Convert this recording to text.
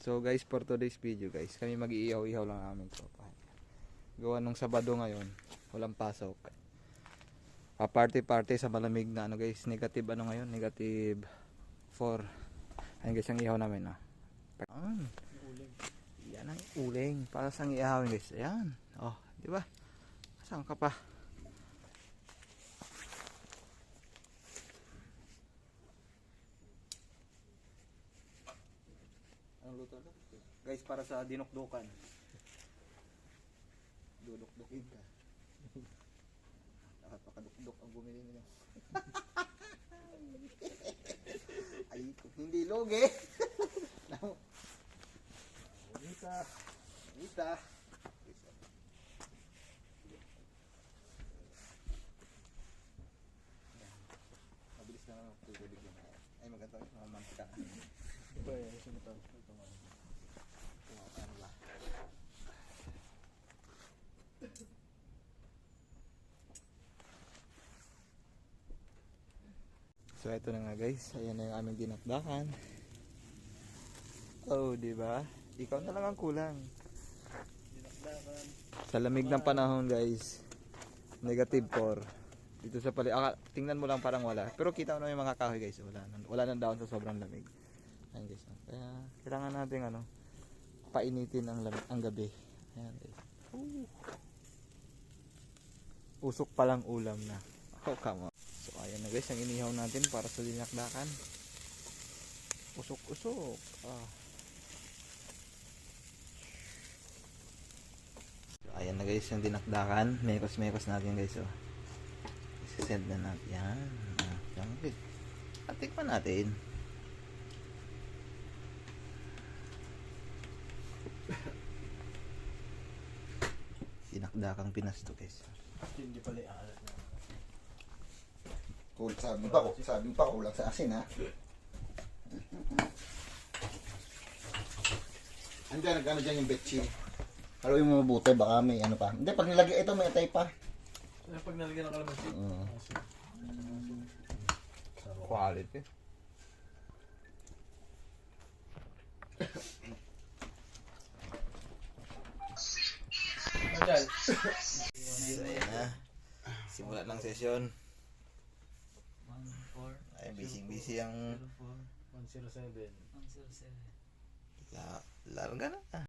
So guys, for today's video guys, kami mag-iihaw-ihaw lang namin tropa. Gawa nung Sabado ngayon, walang pasok. Pa-party-party sa malamig na ano guys, negative ano ngayon, negative 4. Ayun guys, ang ihaw namin ah. Ayan. Yan ang uling. Para sa ihawin guys. Ayan. Oh, di ba? Saan ka pa? Luto na? Guys, para sa dinukdukan. Dudukdukin ka. Nakapakadukduk ang bumili nila. Ay, hindi loge. Now, Isa. Isa. Mabilis na yun. Ay, maganda yung mga mantika. Ito eh, to? Ito man. Ano ba? So ito na nga guys, ayan na yung aming dinakdakan. Oh, di ba? Ikaw na lang ang kulang. Dinakdakan. Sa lamig ng panahon guys, negative 4. Dito sa pali, ah, tingnan mo lang parang wala. Pero kita mo na yung mga kahoy guys, wala nang wala nang daon sa sobrang lamig. Ayan guys. Kaya kailangan natin ano, painitin ang lamig, ang gabi. Ayan guys. Woo. Usok pa lang ulam na. Oh, come on. Guys, ang inihaw natin para sa dinakdakan. Usok-usok. Ah. So, ayan na guys, yung dinakdakan. Mekos-mekos natin guys. Oh. Isisend na natin. Yan. At tikman natin. Dinakdakang Pinas to guys. Hindi pala ialat na. Kul sabi pa ko, sabi pa kulang sa asin ha. Andiyan, nagano dyan yung betchin. Haluin mo mabuti, baka may ano pa. Hindi, pag nilagay ito, may atay pa. Kaya pag nalagyan ng kalamansi. Mm. Quality. Andiyan. Na. Simula ng sesyon. 1-4. Ay, busy-busy ang 107. la larga na.